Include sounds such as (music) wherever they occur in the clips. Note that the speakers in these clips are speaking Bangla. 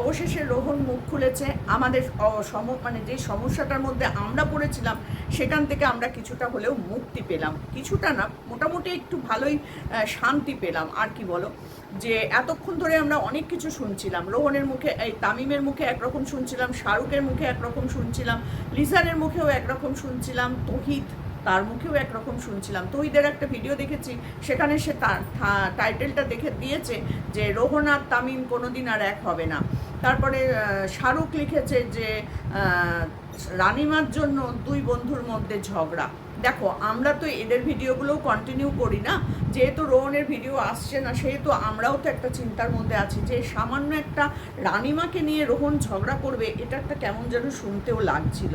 অবশেষে রোহন মুখ খুলেছে। আমাদের সম মানে যে সমস্যাটার মধ্যে আমরা পড়েছিলাম, সেখান থেকে আমরা কিছুটা হলেও মুক্তি পেলাম। কিছুটা না, মোটামুটি একটু ভালোই শান্তি পেলাম। আর কি বলো? যে এতক্ষণ ধরে আমরা অনেক কিছু শুনছিলাম। রোহনের মুখে, এই তামিমের মুখে একরকম শুনছিলাম, শাহরুখের মুখে একরকম শুনছিলাম লিসানের মুখেও একরকম শুনছিলাম, তহিদ তার মুখেও একরকম শুনছিলাম। তহিদের একটা ভিডিও দেখেছি, সেখানে সে তার টাইটেলটা দেখে দিয়েছে যে রোহন আর তামিম কোনোদিন আর এক হবে না। তারপরে শাহরুখ লিখেছে যে রানিমার জন্য দুই বন্ধুর মধ্যে ঝগড়া। দেখো, আমরা তো এদের ভিডিওগুলোও কন্টিনিউ করি না। যেহেতু রোহনের ভিডিও আসছে না, সেহেতু আমরাও তো একটা চিন্তার মধ্যে আছি যে সামান্য একটা রানিমাকে নিয়ে রোহন ঝগড়া করবে, এটা একটা কেমন যেন শুনতেও লাগছিল।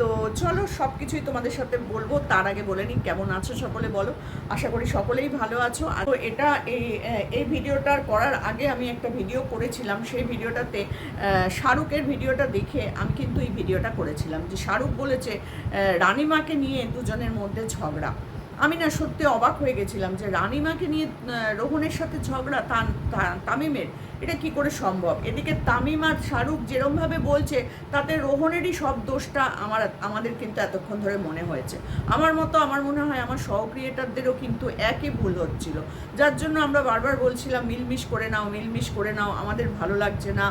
তো চলো সব কিছুই তোমাদের সাথে বলব, তার আগে বলে নিই, কেমন আছো সকলে বলো। আশা করি সকলেই ভালো আছো। আর তো এটা এই এই ভিডিওটার করার আগে আমি একটা ভিডিও করেছিলাম, সেই ভিডিওটাতে শাহরুখের ভিডিওটা দেখে আমি কিন্তু এই ভিডিওটা করেছিলাম, যে শাহরুখ বলেছে রানিমাকে নিয়ে দুজনের মধ্যে ঝগড়া। আমি না সত্যি অবাক হয়ে গেছিলাম যে রানিমাকে নিয়ে রোহনের সাথে ঝগড়া তান তামিমের, এটা কি করে সম্ভব? এদিকে তামিম আর শাহরুখ যেরমভাবে বলছে, তাতে রোহনেরই সব দোষটা আমার, আমাদের কিন্তু এতক্ষণ ধরে মনে হয়েছে। আমার মতো আমার মনে হয় আমার সহক্রিয়েটারদেরও কিন্তু একই ভুল হচ্ছিল। যার জন্য আমরা বারবার বলছিলাম, মিলমিশ করে নাও, মিলমিশ করে নাও, আমাদের ভালো লাগছে না।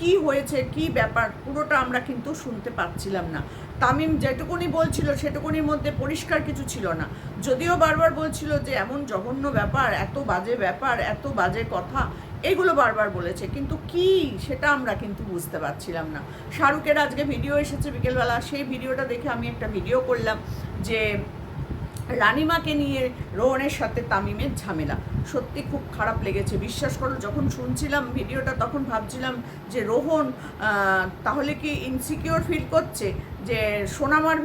কি হয়েছে, কি ব্যাপার, পুরোটা আমরা কিন্তু শুনতে পাচ্ছিলাম না। তামিম যেটুকুনি বলছিল সেটুকুনির মধ্যে পরিষ্কার কিছু ছিল না। যদিও বারবার বলছিল যে এমন জঘন্য ব্যাপার, এত বাজে ব্যাপার, এত বাজে কথা, এগুলো বারবার বলেছে। কিন্তু কি, সেটা আমরা কিন্তু বুঝতে পারছিলাম না। শাহরুখের আজকে ভিডিও এসেছে বিকেলবেলা, সেই ভিডিওটা দেখে আমি একটা ভিডিও করলাম যে রানিমাকে নিয়ে রোহনের সাথে তামিমের ঝামেলা। সত্যি খুব খারাপ লেগেছে। বিশ্বাস করো, যখন শুনছিলাম ভিডিওটা, তখন ভাবছিলাম যে, রোহন তাহলে কি ইনসিকিওর ফিল করছে? যে, সোনামার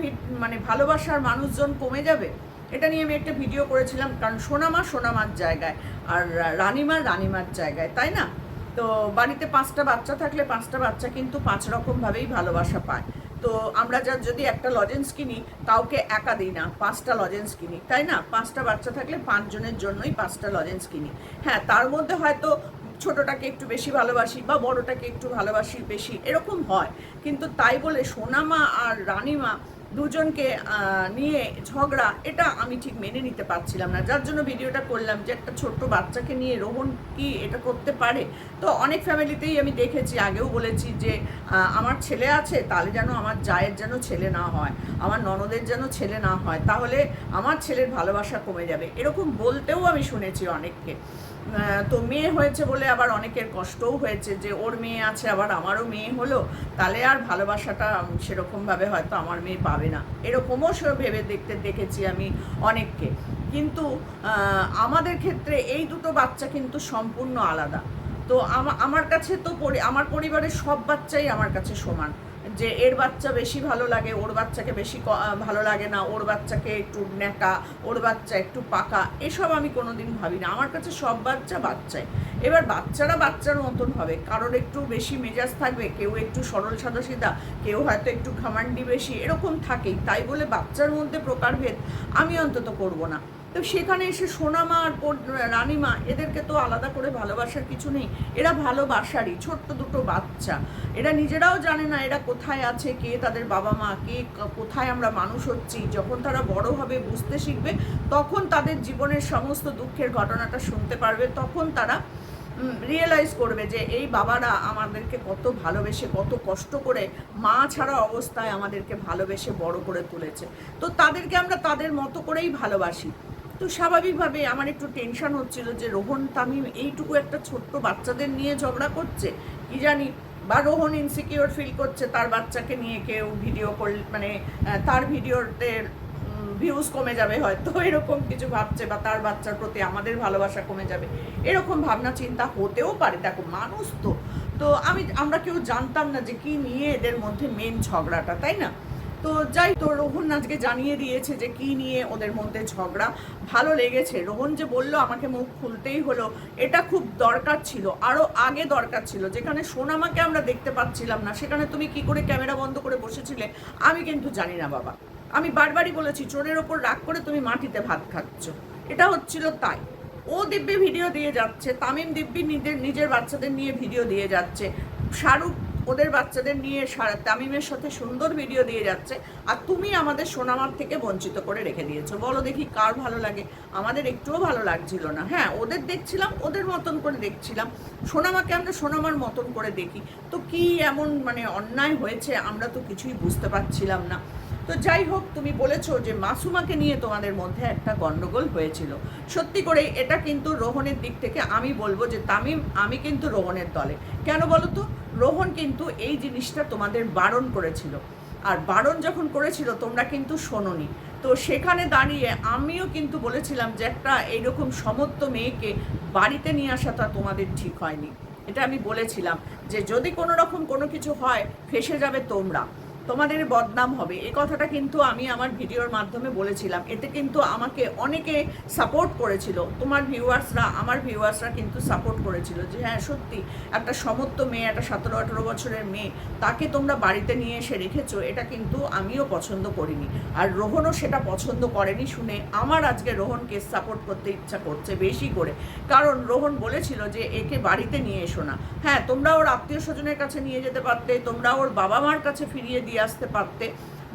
মানে ভালোবাসার মানুষজন কমে যাবে? এটা নিয়ে আমি একটা ভিডিও করেছিলাম, কারণ সোনামা সোনামার জায়গায়, আর রানিমা রানিমার জায়গায়, তাই না? তো বাড়িতে পাঁচটা বাচ্চা থাকলে পাঁচটা বাচ্চা কিন্তু পাঁচ রকমভাবেই ভালোবাসা পায়। তো আমরা যা যদি একটা লজেন্স কিনি, কাউকে একা দিই না, পাঁচটা লজেন্স কিনি, তাই না? পাঁচটা বাচ্চা থাকলে পাঁচজনের জন্যই পাঁচটা লজেন্স কিনি। হ্যাঁ তার মধ্যে হয়তো ছোটটাকে একটু বেশি ভালোবাসি বা বড়টাকে একটু ভালোবাসি বেশি, এরকম হয়। কিন্তু তাই বলে সোনামা আর রানিমা দুজনকে নিয়ে ঝগড়া, এটা আমি ঠিক মেনে নিতে পারছিলাম না। যার জন্য ভিডিওটা করলাম যে একটা ছোট্ট বাচ্চাকে নিয়ে রোহন কি এটা করতে পারে? তো অনেক ফ্যামিলিতেই আমি দেখেছি, আগেও বলেছি যে আমার ছেলে আছে, তাহলে যেন আমার জায়ের যেন ছেলে না হয়, আমার ননদের যেন ছেলে না হয়, তাহলে আমার ছেলের ভালোবাসা কমে যাবে। এরকম বলতেও আমি শুনেছি অনেককে। তো মেয়ে হয়েছে বলে আবার অনেকের কষ্টও হয়েছে যে ওর মেয়ে আছে, আবার আমারও মেয়ে হলো, তাহলে আর ভালোবাসাটা সেরকমভাবে হয়তো আমার মেয়ে পাবে না। এরকমও সে ভেবে দেখতে দেখেছি আমি অনেককে। কিন্তু আমাদের ক্ষেত্রে এই দুটো বাচ্চা কিন্তু সম্পূর্ণ আলাদা। তো আমার কাছে তো আমার পরিবারের সব বাচ্চাই আমার কাছে সমান। যে এর বাচ্চা বেশি ভালো লাগে, ওর বাচ্চাকে বেশি ভালো লাগে না, ওর বাচ্চাকে একটু ন্যাকা, ওর বাচ্চা একটু পাকা, এসব আমি কোনোদিন ভাবি না। আমার কাছে সব বাচ্চা বাচ্চাই। এবার বাচ্চারা বাচ্চার মতন হবে। কারোর একটু বেশি মেজাজ থাকবে, কেউ একটু সরল সাদা সিধা কেউ হয়তো একটু ঘামান্ডি বেশি, এরকম থাকেই। তাই বলে বাচ্চার মধ্যে প্রকারভেদ আমি অন্তত করব না। তো সেখানে এসে সোনামা আর রানীমা এদেরকে তো আলাদা করে ভালোবাসার কিছু নেই। এরা ভালোবাসারই ছোট্ট দুটো বাচ্চা। এরা নিজেরাও জানে না এরা কোথায় আছে, কে তাদের বাবা মা, কে কোথায় আমরা মানুষ হচ্ছি। যখন তারা বড় হবে, বুঝতে শিখবে, তখন তাদের জীবনের সমস্ত দুঃখের ঘটনাটা শুনতে পারবে। তখন তারা রিয়েলাইজ করবে যে এই বাবারা আমাদেরকে কত ভালোবেসে, কত কষ্ট করে মা ছাড়া অবস্থায় আমাদেরকে ভালোবেসে বড় করে তুলেছে। তো তাদেরকে আমরা তাদের মতো করেই ভালোবাসি। তো স্বাভাবিকভাবে আমার একটু টেনশন হচ্ছিল যে রোহন তামিম এইটুকু একটা ছোট্ট বাচ্চাদের নিয়ে ঝগড়া করছে। কি জানি, বা রোহন ইনসিকিওর ফিল করছে তার বাচ্চাকে নিয়ে কেউ ভিডিও কর মানে তার ভিডিওতে ভিউজ কমে যাবে হয়তো, (laughs) এরকম কিছু ভাবছে বা তার বাচ্চার প্রতি আমাদের ভালোবাসা কমে যাবে। এরকম ভাবনা চিন্তা হতেও পারে। দেখো, মানুষ তো। তো আমি, আমরা কেউ জানতাম না যে কি নিয়ে এদের মধ্যে মেন ঝগড়াটা, তাই না? তো যাই তো রোহন আজকে জানিয়ে দিয়েছে যে কি নিয়ে ওদের মধ্যে ঝগড়া। ভালো লেগেছে। রোহন যে বলল, আমাকে মুখ খুলতেই হলো, এটা খুব দরকার ছিল আরও আগে দরকার ছিল। যেখানে সোনামাকে আমরা দেখতে পাচ্ছিলাম না, সেখানে তুমি কি করে ক্যামেরা বন্ধ করে বসেছিলে, আমি কিন্তু জানি না, বাবা। আমি বারবারই বলেছি, চোরের ওপর রাগ করে তুমি মাটিতে ভাত খাচ্ছ। এটা হচ্ছিল তাই। ও দিব্যি ভিডিও দিয়ে যাচ্ছে, তামিম দিব্যি নিজের নিজের বাচ্চাদের নিয়ে ভিডিও দিয়ে যাচ্ছে। শাহরুখ ওদের বাচ্চাদের নিয়ে সারা- তামিমের সাথে সুন্দর ভিডিও দিয়ে যাচ্ছে, আর তুমি আমাদের সোনামার থেকে বঞ্চিত করে রেখে দিয়েছ। বলো দেখি কার ভালো লাগে। আমাদের একটুও ভালো লাগছিল না। হ্যাঁ ওদের দেখছিলাম, ওদের মতন করে দেখছিলাম। সোনামাকে আমরা সোনামার মতন করে দেখি। তো কি এমন মানে অন্যায় হয়েছে আমরা তো কিছুই বুঝতে পারছিলাম না। তো যাই হোক, তুমি বলেছ যে মাসুমাকে নিয়ে তোমাদের মধ্যে একটা গন্ডগোল হয়েছিল। সত্যি করে এটা কিন্তু রোহনের দিক থেকে আমি বলব যে তামিম, আমি কিন্তু রোহনের দলে। কেন বলো তো? রোহন কিন্তু এই জিনিসটা তোমাদের বারণ করেছিল। আর বারণ যখন করেছিল, তোমরা কিন্তু শোনোনি। তো সেখানে দাঁড়িয়ে আমিও কিন্তু বলেছিলাম যে, একটা এইরকম সমত্ব মেয়েকে বাড়িতে নিয়ে আসাটা তোমাদের ঠিক হয়নি। এটা আমি বলেছিলাম যে, যদি কোনো রকম কোনো কিছু হয়, ফেসে যাবে তোমরা। তোমাদের বদনাম হবে। এই কথাটা কিন্তু আমি আমার ভিডিওর মাধ্যমে বলেছিলাম। এতে কিন্তু আমাকে অনেকে সাপোর্ট করেছিল। তোমার ভিউয়ার্সরা, আমার ভিউয়ার্সরা কিন্তু সাপোর্ট করেছিল যে হ্যাঁ সত্যি, একটা সমত্ব মেয়ে, একটা সতেরো, আঠেরো বছরের মেয়ে, তাকে তোমরা বাড়িতে নিয়ে এসে রেখেছো, এটা কিন্তু আমিও পছন্দ করিনি। আর রোহনও সেটা পছন্দ করেনি শুনে আমার আজকে রোহনকে সাপোর্ট করতে ইচ্ছা করছে বেশি করে। কারণ রোহন বলেছিল যে, একে বাড়িতে নিয়ে এসো না। হ্যাঁ তোমরা ওর আত্মীয় স্বজনের কাছে নিয়ে যেতে পারতে, তোমরা ওর বাবা মার কাছে ফিরিয়ে দিয়ে আসতে পারতে,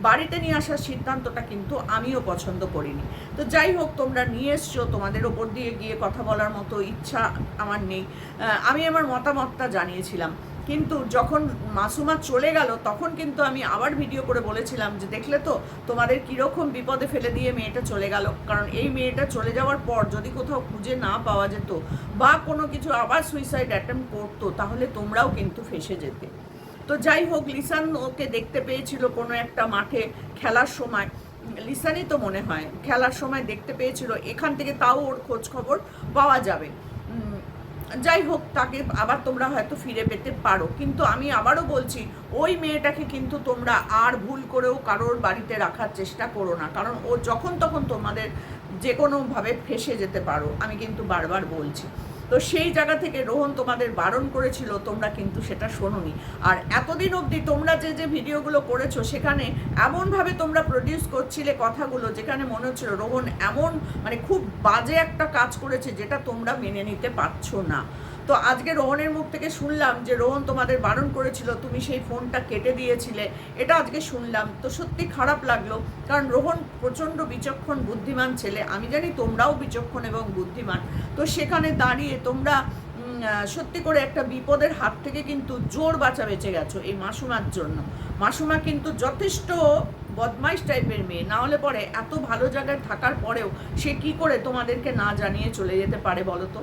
বাড়িতে নিয়ে আসার সিদ্ধান্তটা কিন্তু আমিও পছন্দ করিনি। তো যাই হোক, তোমরা নিয়ে এসছো, তোমাদের ওপর দিয়ে গিয়ে কথা বলার মতো ইচ্ছা আমার নেই। আমি আমার মতামতটা জানিয়েছিলাম। কিন্তু যখন মাসুমা চলে গেল, তখন কিন্তু আমি আবার ভিডিও করে বলেছিলাম যে, দেখলে তো তোমাদের কীরকম বিপদে ফেলে দিয়ে মেয়েটা চলে গেল। কারণ এই মেয়েটা চলে যাওয়ার পর যদি কোথাও খুঁজে না পাওয়া যেত বা কোনো কিছু আবার সুইসাইড অ্যাটেম্প করতো, তাহলে তোমরাও কিন্তু ফেসে যেতে। তো যাই হোক, লিসান ওকে দেখতে পেয়েছিল কোনো একটা মাঠে খেলার সময়। লিসানই তো মনে হয়, খেলার সময় দেখতে পেয়েছিল, এখান থেকে তাও ওর খোঁজ খবর পাওয়া যাবে। যাই হোক, তাকে আবার তোমরা হয়তো ফিরে পেতে পারো। কিন্তু আমি আবারও বলছি, ওই মেয়েটাকে কিন্তু তোমরা আর ভুল করেও কারোর বাড়িতে রাখার চেষ্টা করো না। কারণ ও যখন তখন তোমাদের যে কোনোভাবে ফেসে যেতে পারো, আমি কিন্তু বারবার বলছি। তো সেই জায়গা থেকে রোহন তোমাদের বারণ করেছিল, তোমরা কিন্তু সেটা শোনোনি। আর এতদিন অবধি তোমরা যে যে ভিডিওগুলো করেছ, সেখানে এমনভাবে তোমরা প্রডিউস করছিলে কথাগুলো যেখানে মনে হচ্ছিল রোহন এমন মানে খুব বাজে একটা কাজ করেছে যেটা তোমরা মেনে নিতে পারছ না। তো আজকে রোহনের মুখ থেকে শুনলাম যে রোহন তোমাদের বারণ করেছিল, তুমি সেই ফোনটা কেটে দিয়েছিলে। এটা আজকে শুনলাম। তো সত্যি খারাপ লাগল, কারণ রোহন প্রচণ্ড বিচক্ষণ, বুদ্ধিমান ছেলে। আমি জানি তোমরাও বিচক্ষণ এবং বুদ্ধিমান। তো সেখানে দাঁড়িয়ে তোমরা সত্যি করে একটা বিপদের হাত থেকে কিন্তু জোর বাঁচা বেঁচে গেছো এই মাসুমার জন্য। মাসুমা কিন্তু যথেষ্ট বদমাইশ টাইপের মেয়ে। না হলে পরে এত ভালো জায়গায় থাকার পরেও সে কি করে তোমাদেরকে না জানিয়ে চলে যেতে পারে বলো তো?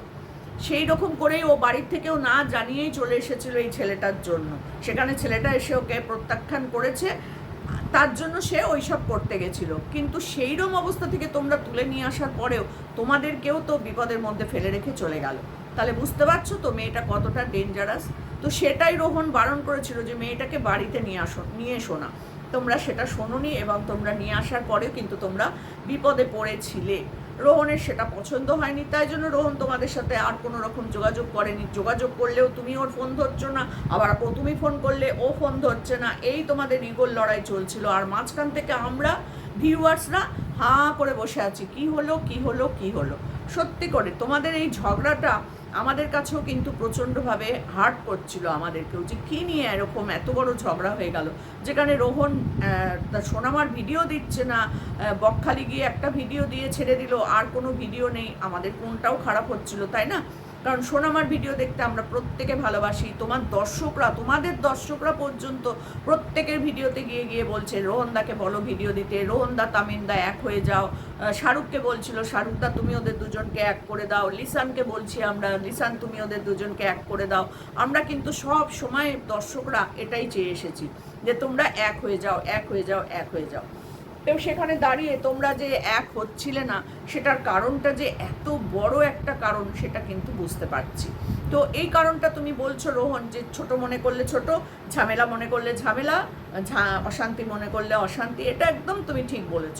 সেই রকম করেই ও বাড়ির থেকেও না জানিয়েই চলে এসেছিল এই ছেলেটার জন্য। সেখানে ছেলেটা এসে ওকে প্রত্যাখ্যান করেছে, তার জন্য সে ওইসব করতে গেছিল। কিন্তু সেইরকম অবস্থা থেকে তোমরা তুলে নিয়ে আসার পরেও তোমাদেরকেও তো বিপদের মধ্যে ফেলে রেখে চলে গেল। তাহলে বুঝতে পারছ তো মেয়েটা কতটা ডেঞ্জারাস তো সেটাই রোহন বারণ করেছিল যে মেয়েটাকে বাড়িতে নিয়ে আসো, নিয়ে এসো না। তোমরা সেটা শোনোনি এবং তোমরা নিয়ে আসার পরেও কিন্তু তোমরা বিপদে পড়েছিলে। রোহনের সেটা পছন্দ হয়নি, তাই জন্য রোহন তোমাদের সাথে আর কোনো রকম যোগাযোগ করেনি। যোগাযোগ করলেও তুমি ওর ফোন ধরছো না, আবার ও তুমি ফোন করলে ও ফোন ধরছে না, এই তোমাদের ইগোর লড়াই চলছিল। আর মাঝখান থেকে আমরা ভিউয়ার্সরা হাঁ করে বসে আছি, কি হলো কি হলো কি হলো? সত্যি করে তোমাদের এই ঝগড়াটা আমাদের কাছেও কিন্তু প্রচণ্ডভাবে হার্ট করছিল আমাদেরকেও যে কী নিয়ে এরকম এত বড় ঝগড়া হয়ে গেল। যেখানে রোহন সোনামার ভিডিও দিচ্ছে না বকখালি গিয়ে একটা ভিডিও দিয়ে ছেড়ে দিল, আর কোনো ভিডিও নেই। আমাদের কোনটাও খারাপ হচ্ছিল, তাই না? কারণ সোনামার ভিডিও দেখতে আমরা প্রত্যেকে ভালোবাসি। তোমার দর্শকরা, তোমাদের দর্শকরা পর্যন্ত প্রত্যেকের ভিডিওতে গিয়ে গিয়ে বলছে, রোহনদাকে বলো ভিডিও দিতে। রোহনদা তামিনদা এক হয়ে যাও। শাহরুখকে বলছিল, শাহরুখদা, তুমি ওদের দুজনকে এক করে দাও। লিসানকে বলছি আমরা, লিসান, তুমি ওদের দুজনকে এক করে দাও। আমরা কিন্তু সব সময় দর্শকরা এটাই চেয়ে এসেছি যে তোমরা এক হয়ে যাও, এক হয়ে যাও, এক হয়ে যাও। তো সেখানে দাঁড়িয়ে তোমরা যে এক হচ্ছিলে না, সেটার কারণটা যে এত বড় একটা কারণ সেটা কিন্তু বুঝতে পারছি। তো এই কারণটা তুমি বলছো রোহন, যে ছোট মনে করলে ছোট, ঝামেলা মনে করলে ঝামেলা অশান্তি মনে করলে অশান্তি, এটা একদম তুমি ঠিক বলেছ।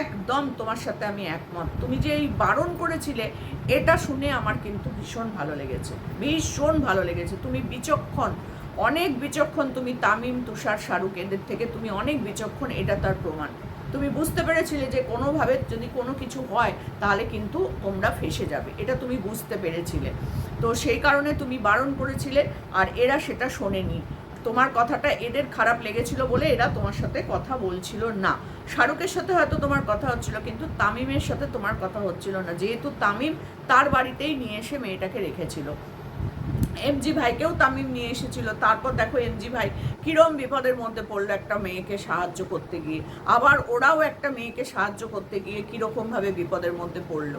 একদম তোমার সাথে আমি একমত। তুমি যে এই বারণ করেছিলে, এটা শুনে আমার কিন্তু ভীষণ ভালো লেগেছে। ভীষণ ভালো লেগেছে। তুমি বিচক্ষণ, অনেক বিচক্ষণ তুমি তামিম, তুষার, শাহরুখ, এদের থেকে তুমি অনেক বিচক্ষণ, এটা তার প্রমাণ। তুমি বুঝতে পেরেছিলে যে কোনোভাবে যদি কোনো কিছু হয়, তাহলে কিন্তু তোমরা ফেসে যাবে। এটা তুমি বুঝতে পেরেছিলে। তো সেই কারণে তুমি বারণ করেছিলে আর এরা সেটা শোনেনি। তোমার কথাটা এদের খারাপ লেগেছিল বলে এরা তোমার সাথে কথা বলছিল না। শাহরুখের সাথে হয়তো তোমার কথা হচ্ছিল, কিন্তু তামিমের সাথে তোমার কথা হচ্ছিল না। যেহেতু তামিম তার বাড়িতেই নিয়ে এসে মেয়েটাকে রেখেছিল। এমজি ভাইকেও তামিম নিয়ে এসেছিল। তারপর দেখো এমজি ভাই কিরম বিপদের মধ্যে পড়ল একটা মেয়েকে সাহায্য করতে গিয়ে। আবার ওরাও একটা মেয়েকে সাহায্য করতে গিয়ে কীরকমভাবে বিপদের মধ্যে পড়ল।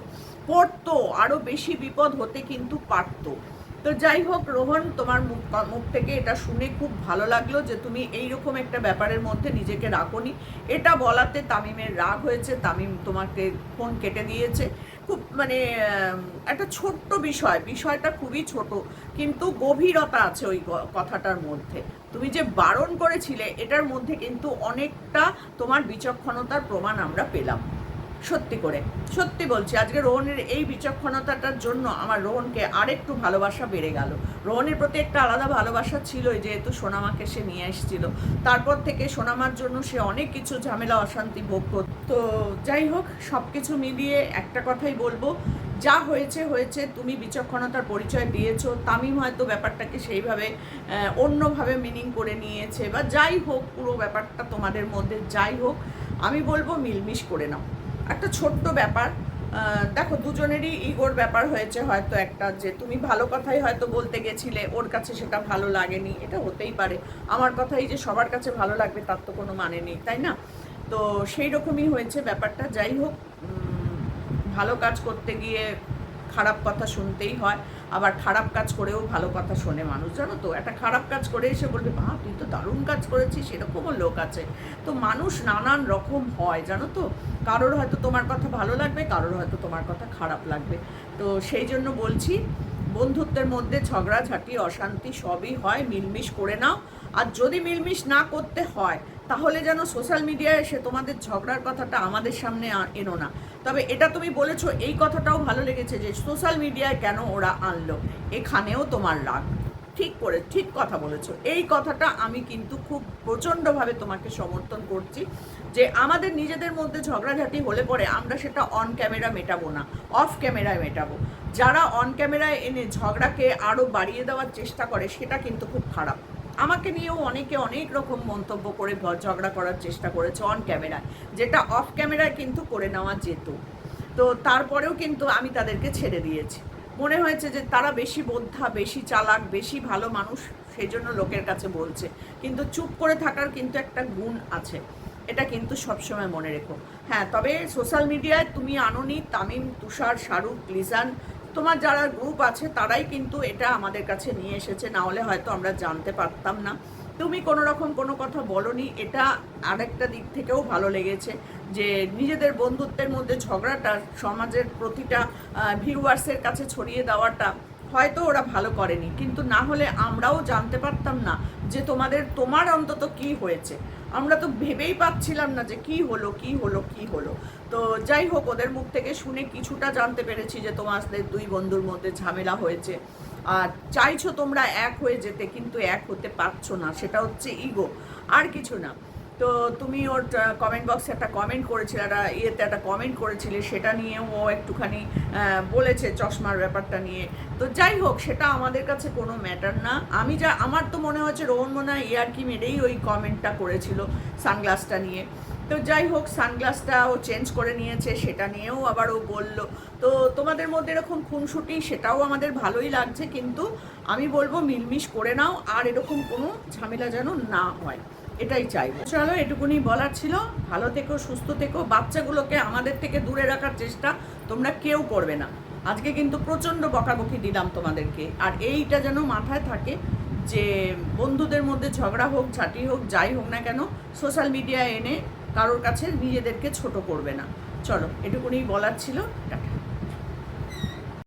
পড়তো আরও বেশি বিপদ হতে কিন্তু পারতো। তো যাই হোক, রোহন, তোমার মুখ মুখ থেকে এটা শুনে খুব ভালো লাগল যে তুমি এইরকম একটা ব্যাপারের মধ্যে নিজেকে রাখোনি। এটা বলাতে তামিমের রাগ হয়েছে, তামিম তোমাকে ফোন কেটে দিয়েছে। খুব মানে একটা ছোট্ট বিষয়, বিষয়টা খুবই ছোট, কিন্তু গভীরতা আছে ওই কথাটার মধ্যে। তুমি যে বারণ করেছিলে, এটার মধ্যে কিন্তু অনেকটা তোমার বিচক্ষণতার প্রমাণ আমরা পেলাম। সত্যি করে, সত্যি বলছি। আজকে রোহনের এই বিচক্ষণতাটার জন্য আমার রোহনকে আরেকটু ভালোবাসা বেড়ে গেল। রোহনের প্রতি একটা আলাদা ভালোবাসা ছিলই, যেহেতু সোনামাকে সে নিয়ে এসেছিল। তারপর থেকে সোনামার জন্য সে অনেক কিছু ঝামেলা, অশান্তি ভোগ করত। তো যাই হোক সব কিছু মিলিয়ে একটা কথাই বলব, যা হয়েছে হয়েছে, তুমি বিচক্ষণতার পরিচয় দিয়েছ। তামিম হয়তো ব্যাপারটাকে সেইভাবে অন্যভাবে মিনিং করে নিয়েছে, বা যাই হোক, পুরো ব্যাপারটা তোমাদের মধ্যে যাই হোক, আমি বলব মিলমিশ করে নাও। একটা ছোট্ট ব্যাপার। দেখো, দুজনেরই ইগোর ব্যাপার হয়েছে হয়তো একটা, যে তুমি ভালো কথাই হয়তো বলতে গেছিলে, ওর কাছে সেটা ভালো লাগেনি, এটা হতেই পারে। আমার কথাই যে সবার কাছে ভালো লাগবে, তার তো কোনো মানে নেই, তাই না? তো সেই রকমই হয়েছে ব্যাপারটা। যাই হোক ভালো কাজ করতে গিয়ে খারাপ কথা শুনতেই হয়। আবার খারাপ কাজ করেও ভালো কথা শোনে মানুষ, জানো তো? একটা খারাপ কাজ করে এসে বলবে মা তুই তো দারুণ কাজ করেছিস, এরকমও লোক আছে। তো মানুষ নানান রকম হয়, জানো তো? কারোর হয়তো তোমার কথা ভালো লাগবে, কারোর হয়তো তোমার কথা খারাপ লাগবে। তো সেই জন্য বলছি, বন্ধুত্বের মধ্যে ঝগড়াঝাটি অশান্তি সবই হয়, মিলমিশ করে নাও। আর যদি মিলমিশ না করতে হয়, তাহলে যেন সোশ্যাল মিডিয়ায় এসে তোমাদের ঝগড়ার কথাটা আমাদের সামনে এনো না। তবে এটা তুমি বলেছ, এই কথাটাও ভালো লেগেছে যে সোশ্যাল মিডিয়ায় কেন ওরা আনলো? এখানেও তোমার রাগ। ঠিক করে ঠিক কথা বলেছ। এই কথাটা আমি কিন্তু খুব প্রচণ্ডভাবে তোমাকে সমর্থন করছি যে আমাদের নিজেদের মধ্যে ঝগড়াঝাটি হলে পরে আমরা সেটা অন ক্যামেরা মেটাবো না অফ ক্যামেরায় মেটাবো। যারা অন ক্যামেরায় এনে ঝগড়াকে আরও বাড়িয়ে দেওয়ার চেষ্টা করে, সেটা কিন্তু খুব খারাপ। আমাকে নিয়েও অনেকে অনেক রকম মন্তব্য করে ঝগড়া করার চেষ্টা করেছে অন ক্যামেরায় যেটা অফ ক্যামেরায় কিন্তু করে নেওয়া যেত। তো তারপরেও কিন্তু আমি তাদেরকে ছেড়ে দিয়েছি। মনে হয়েছে যে তারা বেশি বোদ্ধা, বেশি চালাক, বেশি ভালো মানুষ সেই জন্য লোকের কাছে বলছে। কিন্তু চুপ করে থাকার কিন্তু একটা গুণ আছে। এটা কিন্তু সবসময় মনে রেখো। হ্যাঁ তবে সোশ্যাল মিডিয়ায় তুমি আনোনি, তামিম, তুষার, শাহরুখ লিজান তোমার যারা গ্রুপ আছে, তারাই কিন্তু এটা আমাদের কাছে নিয়ে এসেছে। না হলে হয়তো আমরা জানতে পারতাম না। তুমি কোনো রকম কোনো কথা বলনি, এটা আরেকটা দিক থেকেও ভালো লেগেছে যে নিজেদের বন্ধুত্বের মধ্যে ঝগড়াটা সমাজের প্রতিটা ভিউয়ার্সের কাছে ছড়িয়ে দেওয়াটা হয়তো ওরা ভালো করেনি। কিন্তু না হলে আমরাও জানতে পারতাম না যে তোমাদের, তোমার অন্তত কি হয়েছে। আমরা তো ভেবেই পাচ্ছিলাম না যে কি হলো কি হলো কি হলো। তো যাই হোক, ওদের মুখ থেকে শুনে কিছুটা জানতে পেরেছি যে তোমাদের দুই বন্ধুর মধ্যে ঝামেলা হয়েছে। আর চাইছো তোমরা এক হয়ে যেতে, কিন্তু এক হতে পারছ না, সেটা হচ্ছে ইগো আর কিছু না। তো তুমি ওর কমেন্ট বক্সে একটা কমেন্ট করেছিলে, একটা ইয়েতে একটা কমেন্ট করেছিলে, সেটা নিয়ে ও একটুখানি বলেছে চশমার ব্যাপারটা নিয়ে। তো যাই হোক, সেটা আমাদের কাছে কোনো ম্যাটার না। আমি যা, আমার তো মনে হচ্ছে রোহন মনে হয় ইয়ারকি মেরেই ওই কমেন্টটা করেছিল সানগ্লাসটা নিয়ে। তো যাই হোক সানগ্লাসটা ও চেঞ্জ করে নিয়েছে, সেটা নিয়েও আবার ও বলল। তো তোমাদের মধ্যে এরকম খুনসুটি, সেটাও আমাদের ভালোই লাগছে, কিন্তু আমি বলব মিলমিশ করে নাও, আর এরকম কোনো ঝামেলা যেন না হয়। এটাই চাইব। চলো, এটুকুনি বলার ছিল। ভালো থেকো, সুস্থ থেকো। বাচ্চাগুলোকে আমাদের থেকে দূরে রাখার চেষ্টা তোমরা কেউ করবে না। আজকে কিন্তু প্রচণ্ড বকাবকি দিলাম তোমাদেরকে। আর এইটা যেন মাথায় থাকে যে বন্ধুদের মধ্যে ঝগড়া হোক, ঝাঁটি হোক, যাই হোক না কেন, সোশ্যাল মিডিয়ায় এনে কারোর কাছে নিজেদেরকে ছোট করবে না। চলো এটুকুনি বলার ছিল। টাটা।